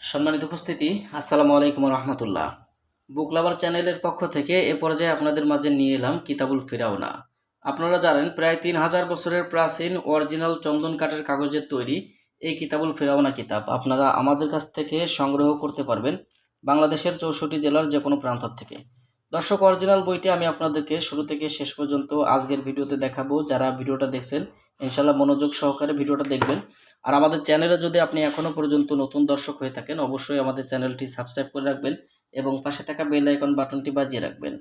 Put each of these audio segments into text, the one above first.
সম্মানিত উপস্থিতি, আসসালামু আলাইকুম রহমতুল্লাহ বুক লাভার চ্যানেলের পক্ষ থেকে এ পর্যায়ে আপনাদের মাঝে নিয়ে এলাম কিতাবুল ফিরাওনা আপনারা জানেন, প্রায় তিন হাজার বছরের প্রাচীন অরিজিনাল চন্দন কাঠের কাগজের তৈরি এই কিতাবুল ফিরাওনা কিতাব আপনারা আমাদের কাছ থেকে সংগ্রহ করতে পারবেন বাংলাদেশের চৌষট্টি জেলার যে কোনো প্রান্ত থেকে। দর্শক অরিজিনাল বইটি আমি আপনাদেরকে শুরু থেকে শেষ পর্যন্ত আজকের ভিডিওতে দেখাবো। যারা ভিডিওটা দেখছেন ইনশাল্লাহ মনোযোগ সহকারে ভিডিওটা দেখবেন। আর আমাদের চ্যানেলে যদি আপনি এখনও পর্যন্ত নতুন দর্শক হয়ে থাকেন, অবশ্যই আমাদের চ্যানেলটি সাবস্ক্রাইব করে রাখবেন এবং পাশে থাকা বেল আইকন বাটনটি বাজিয়ে রাখবেন।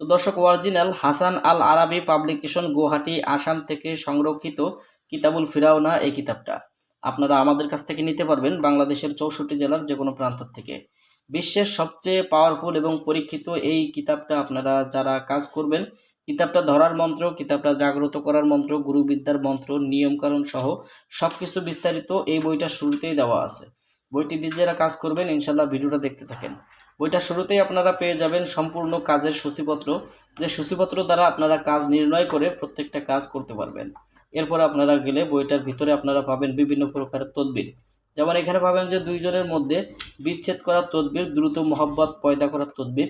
তো দর্শক অরিজিনাল হাসান আল আরাবি পাবলিকেশন গুয়াহাটি, আসাম থেকে সংরক্ষিত কিতাবুল ফিরাওনা এই কিতাবটা। আপনারা আমাদের কাছ থেকে নিতে পারবেন বাংলাদেশের চৌষট্টি জেলার যে কোনো প্রান্ত থেকে। বিশ্বের সবচেয়ে পাওয়ারফুল এবং পরীক্ষিত এই কিতাবটা আপনারা যারা কাজ করবেন, কিতাবটা ধরার মন্ত্র, কিতাবটা জাগ্রত করার মন্ত্র, গুরুবিদ্যার মন্ত্র, নিয়মকানুন সহ সব কিছু বিস্তারিত এই বইটা শুরুতেই দেওয়া আছে। বইটি দিয়ে যারা কাজ করবেন ইনশাল্লাহ ভিডিওটা দেখতে থাকেন। বইটা শুরুতেই আপনারা পেয়ে যাবেন সম্পূর্ণ কাজের সূচিপত্র। যে সূচিপত্র দ্বারা আপনারা কাজ নির্ণয় করে প্রত্যেকটা কাজ করতে পারবেন। এরপর আপনারা গেলে বইটার ভিতরে আপনারা পাবেন বিভিন্ন প্রকারের তদবির। যেমন এখানে পাবেন যে দুইজনের মধ্যে বিচ্ছেদ করার তদবির, দ্রুত মহব্বত পয়দা করার তদবির।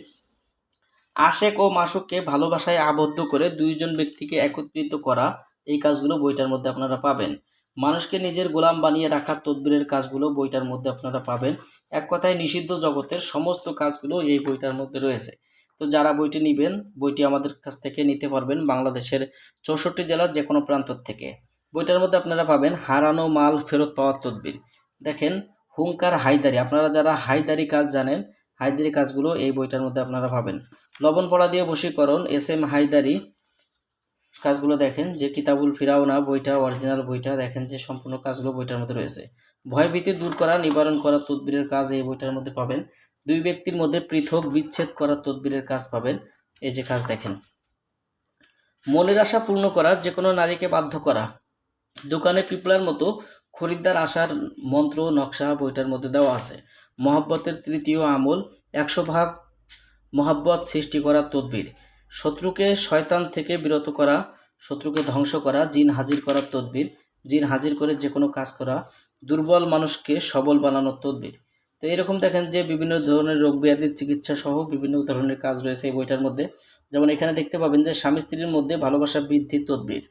আশেক ও মাসুককে ভালোবাসায় আবদ্ধ করে দুইজন ব্যক্তিকে একত্রিত করা এই কাজগুলো বইটার মধ্যে আপনারা পাবেন। মানুষকে নিজের গোলাম বানিয়ে রাখার তদবিরের কাজগুলো বইটার মধ্যে আপনারা পাবেন। এক কথায় নিষিদ্ধ জগতের সমস্ত কাজগুলো এই বইটার মধ্যে রয়েছে। তো যারা বইটি নেবেন, বইটি আমাদের কাছ থেকে নিতে পারবেন বাংলাদেশের চৌষট্টি জেলার যে কোনো প্রান্ত থেকে। বইটার মধ্যে আপনারা পাবেন হারানো মাল ফেরত পাওয়ার তদবির। দেখেন হুঙ্কার হায়দারি। আপনারা যারা হায়দারি কাজ জানেন, হায়দারি কাজগুলো এই বইটার মধ্যে আপনারা পাবেন। লবণ পড়া দিয়ে বশীকরণ, এস এম হায়দারি কাজগুলো দেখেন, যে কিতাবুল ফিরাওনা বইটা, অরিজিনাল বইটা, দেখেন যে সম্পূর্ণ কাজগুলো বইটার মধ্যে রয়েছে। ভয়ভীতি দূর করা, নিবারণ করা তদবিরের কাজ এই বইটার মধ্যে পাবেন। দুই ব্যক্তির মধ্যে পৃথক বিচ্ছেদ করা তদবিরের কাজ পাবেন। এই যে কাজ দেখেন। মনের আশা পূর্ণ করা যে কোনো নারীকে বাধ্য করা। দোকানে পিপলার মতো খরিদ্দার আসার মন্ত্র, নকশা বইটার মধ্যে দেওয়া আছে। মহাব্বতের তৃতীয় আমল, একশো ভাগ মহাব্বত সৃষ্টি করার তদবির। শত্রুকে শয়তান থেকে বিরত করা, শত্রুকে ধ্বংস করা, জিন হাজির করার তদবির। জিন হাজির করে যে কোনো কাজ করা, দুর্বল মানুষকে সবল বানানোর তদবির। তো এরকম দেখেন যে বিভিন্ন ধরনের রোগ ব্যাধির চিকিৎসা সহ বিভিন্ন ধরনের কাজ রয়েছে এই বইটার মধ্যে। যেমন এখানে দেখতে পাবেন যে স্বামী স্ত্রীর মধ্যে ভালোবাসা বৃদ্ধির তদবির।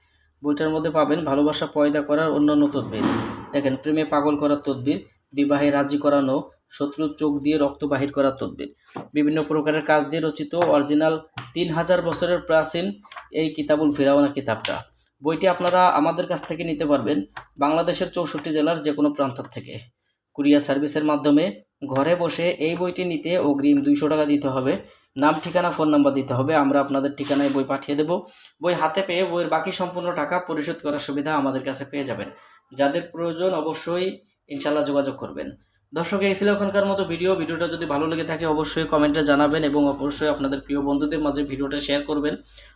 বইটার মধ্যে পাবেন ভালোবাসা পয়দা করার অন্যান্য তদবির। দেখেন, প্রেমে পাগল করার তদবির, বিবাহে রাজি করানো, শত্রুর চোখ দিয়ে রক্ত বাহির করার তদবির। বিভিন্ন প্রকারের কাজ দিয়ে রচিত অরিজিনাল তিন হাজার বছরের প্রাচীন এই কিতাবুল ফিরাওয়ানা কিতাবটা। বইটি আপনারা আমাদের কাছ থেকে নিতে পারবেন বাংলাদেশের চৌষট্টি জেলার যে কোনো প্রান্ত থেকে। কুরিয়ার সার্ভিসের মাধ্যমে ঘরে বসে এই বইটি নিতে অগ্রিম দুইশো টাকা দিতে হবে। নাম, ঠিকানা, ফোন নাম্বার দিতে হবে। আমরা আপনাদের ঠিকানায় বই পাঠিয়ে দেব। বই হাতে পেয়ে বইয়ের বাকি সম্পূর্ণ টাকা পরিশোধ করার সুবিধা আমাদের কাছে পেয়ে যাবেন। যাদের প্রয়োজন অবশ্যই ইনশাল্লাহ যোগাযোগ করবেন। দর্শক, এই ছিল এখনকার মতো ভিডিও। ভিডিওটা যদি ভালো লেগে থাকে অবশ্যই কমেন্টে জানাবেন এবং অবশ্যই আপনাদের প্রিয় বন্ধুদের মাঝে ভিডিওটা শেয়ার করবেন।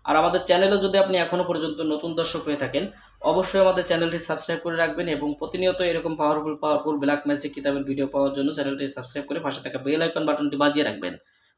আর আমাদের চ্যানেলে যদি আপনি এখনও পর্যন্ত নতুন দর্শক হয়ে থাকেন, অবশ্যই আমাদের চ্যানেলটি সাবস্ক্রাইব করে রাখবেন এবং প্রতিনিয়ত এরকম পাওয়ারফুল পাওয়ারফুল ব্ল্যাক ম্যাজিক কিতাবের ভিডিও পাওয়ার জন্য চ্যানেলটি সাবস্ক্রাইব করে পাশে থাকা বেল আইকন বাটনটি বাজিয়ে রাখবেন।